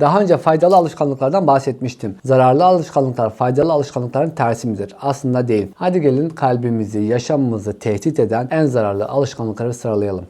Daha önce faydalı alışkanlıklardan bahsetmiştim. Zararlı alışkanlıklar faydalı alışkanlıkların tersi midir? Aslında değil. Hadi gelin kalbimizi, yaşamımızı tehdit eden en zararlı alışkanlıkları sıralayalım.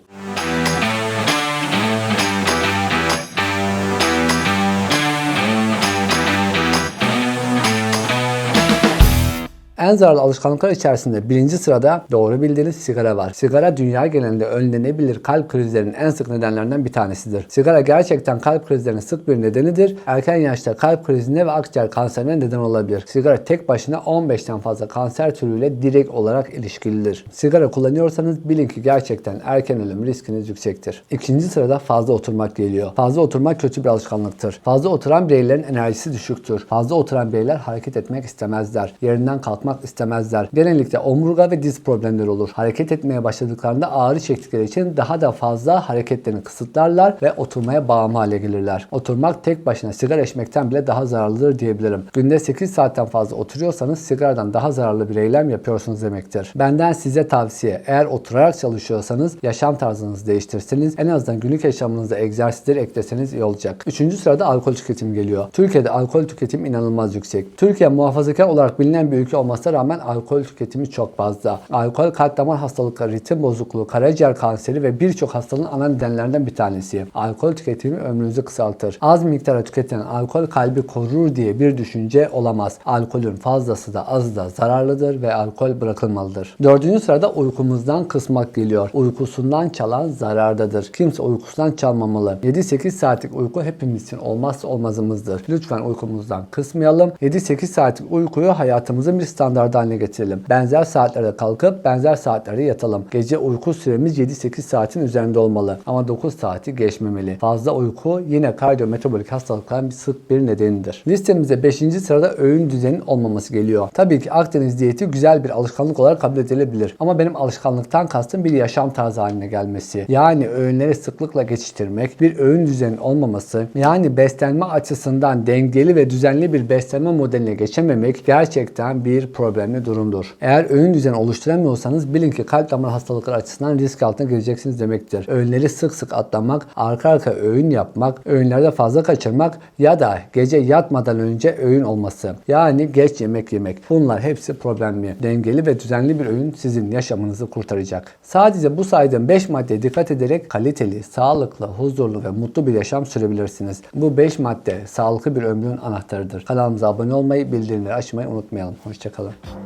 En zararlı alışkanlıklar içerisinde birinci sırada doğru bildiğiniz sigara var. Sigara dünya genelinde önlenebilir kalp krizlerinin en sık nedenlerinden bir tanesidir. Sigara gerçekten kalp krizlerinin sık bir nedenidir. Erken yaşta kalp krizine ve akciğer kanserine neden olabilir. Sigara tek başına 15'ten fazla kanser türüyle direkt olarak ilişkilidir. Sigara kullanıyorsanız bilin ki gerçekten erken ölüm riskiniz yüksektir. İkinci sırada fazla oturmak geliyor. Fazla oturmak kötü bir alışkanlıktır. Fazla oturan bireylerin enerjisi düşüktür. Fazla oturan bireyler hareket etmek istemezler. Yerinden kalkmak istemezler. Genellikle omurga ve diz problemleri olur. Hareket etmeye başladıklarında ağrı çektikleri için daha da fazla hareketlerini kısıtlarlar ve oturmaya bağımlı hale gelirler. Oturmak tek başına sigara içmekten bile daha zararlıdır diyebilirim. Günde 8 saatten fazla oturuyorsanız sigaradan daha zararlı bir eylem yapıyorsunuz demektir. Benden size tavsiye eğer oturarak çalışıyorsanız yaşam tarzınızı değiştirseniz en azından günlük yaşamınıza egzersizleri ekleseniz iyi olacak. Üçüncü sırada alkol tüketimi geliyor. Türkiye'de alkol tüketimi inanılmaz yüksek. Türkiye muhafazakar olarak bilinen bir ülke olmasına rağmen alkol tüketimi çok fazla. Alkol kalp damar hastalıkları, ritim bozukluğu, karaciğer kanseri ve birçok hastalığın ana nedenlerinden bir tanesi. Alkol tüketimi ömrünüzü kısaltır. Az miktarda tüketilen alkol kalbi korur diye bir düşünce olamaz. Alkolün fazlası da azı da zararlıdır ve alkol bırakılmalıdır. Dördüncü sırada uykumuzdan kısmak geliyor. Uykusundan çalan zarardadır. Kimse uykusundan çalmamalı. 7-8 saatlik uyku hepimiz için olmazsa olmazımızdır. Lütfen uykumuzdan kısmayalım. 7-8 saatlik uykuyu hayatımızın bir standardı haline getirelim. Benzer saatlerde kalkıp benzer saatlerde yatalım. Gece uyku süremiz 7-8 saatin üzerinde olmalı. Ama 9 saati geçmemeli. Fazla uyku yine kardiyometabolik hastalıkların bir sık bir nedenidir. Listemize 5. sırada öğün düzenin olmaması geliyor. Tabii ki Akdeniz diyeti güzel bir alışkanlık olarak kabul edilebilir. Ama benim alışkanlıktan kastım bir yaşam tarzı haline gelmesi. Yani öğünleri sıklıkla geçiştirmek, bir öğün düzenin olmaması, yani beslenme açısından dengeli ve düzenli bir beslenme modeline geçememek gerçekten bir problemli durumdur. Eğer öğün düzeni oluşturamıyorsanız bilin ki kalp damar hastalıkları açısından risk altına gireceksiniz demektir. Öğünleri sık sık atlamak, arka arka öğün yapmak, öğünlerde fazla kaçırmak ya da gece yatmadan önce öğün olması. Yani geç yemek yemek. Bunlar hepsi problemli. Dengeli ve düzenli bir öğün sizin yaşamınızı kurtaracak. Sadece bu saydığım 5 maddeye dikkat ederek kaliteli, sağlıklı, huzurlu ve mutlu bir yaşam sürebilirsiniz. Bu 5 madde sağlıklı bir ömrün anahtarıdır. Kanalımıza abone olmayı, bildirimleri açmayı unutmayalım. Hoşçakalın.